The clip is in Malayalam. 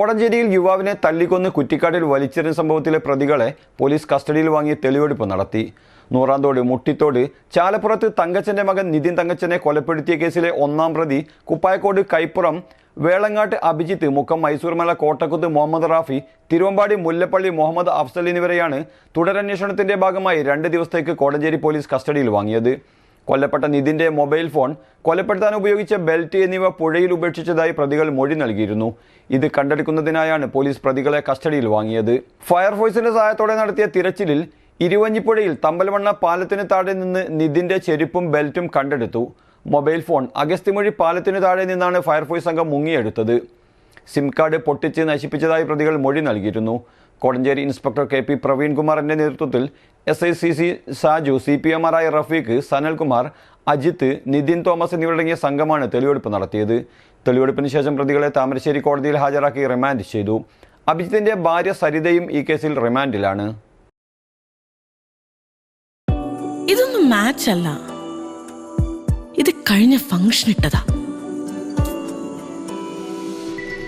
കോടഞ്ചേരിയിൽ യുവാവിനെ തല്ലിക്കൊന്ന് കുറ്റിക്കാട്ടിൽ വലിച്ചെറിഞ്ഞ സംഭവത്തിലെ പ്രതികളെ പോലീസ് കസ്റ്റഡിയിൽ വാങ്ങി തെളിവെടുപ്പ് നടത്തി. നൂറാന്തോട് മുട്ടിത്തോട് ചാലപ്പുറത്ത് തങ്കച്ചന്റെ മകൻ നിതിൻ തങ്കച്ചനെ കൊലപ്പെടുത്തിയ കേസിലെ ഒന്നാം പ്രതി കുപ്പായക്കോട് കൈപ്പുറം വേളങ്ങാട്ട് അഭിജിത്ത് മുക്കം മൈസൂർമല കോട്ടക്കുത്ത് മുഹമ്മദ് റാഫി തിരുവമ്പാടി മുല്ലപ്പള്ളി മുഹമ്മദ് അഫ്സൽ എന്നിവരെയാണ് തുടരന്വേഷണത്തിന്റെ ഭാഗമായി രണ്ട് ദിവസത്തേക്ക് കോടഞ്ചേരി പോലീസ് കസ്റ്റഡിയിൽ വാങ്ങിയത്. കൊല്ലപ്പെട്ട നിതിന്റെ മൊബൈൽ ഫോൺ കൊലപ്പെടുത്താൻ ഉപയോഗിച്ച ബെൽറ്റ് എന്നിവ പുഴയിൽ ഉപേക്ഷിച്ചതായി പ്രതികൾ മൊഴി നൽകിയിരുന്നു. ഇത് കണ്ടെടുക്കുന്നതിനായാണ് പോലീസ് പ്രതികളെ കസ്റ്റഡിയിൽ വാങ്ങിയത്. ഫയർഫോഴ്സിന്റെ സഹായത്തോടെ നടത്തിയ തിരച്ചിലിൽ ഇരുവഞ്ഞിപ്പുഴയിൽ തമ്പലമണ്ണ പാലത്തിന് താഴെ നിന്ന് നിതിന്റെ ചെരുപ്പും ബെൽറ്റും കണ്ടെടുത്തു. മൊബൈൽ ഫോൺ അഗസ്തിമൊഴി പാലത്തിന് താഴെ നിന്നാണ് ഫയർഫോഴ്സ് സംഘം മുങ്ങിയെടുത്തത്. സിം കാർഡ് പൊട്ടിച്ച് നശിപ്പിച്ചതായി പ്രതികൾ മൊഴി നൽകിയിരുന്നു. കോടഞ്ചേരി ഇൻസ്പെക്ടർ കെ പി പ്രവീൺകുമാറിന്റെ നേതൃത്വത്തിൽ S I C C Saju C P എമാരായ Rafeeq Sanalkumar Ajith Nithin Thomas എന്നിവരടങ്ങിയ സംഘമാണ് തെളിവെടുപ്പ് നടത്തിയത്. തെളിവെടുപ്പിന് ശേഷം പ്രതികളെ താമരശ്ശേരി കോടതിയിൽ ഹാജരാക്കി റിമാൻഡ് ചെയ്തു. അഭിജിത്തിന്റെ ഭാര്യ സരിതയും ഈ കേസിൽ റിമാൻഡിലാണ്. ഇതൊന്നും മാച്ച് അല്ല. ഇത് കഴിഞ്ഞ ഫംഗ്ഷൻ ഇട്ടതാ.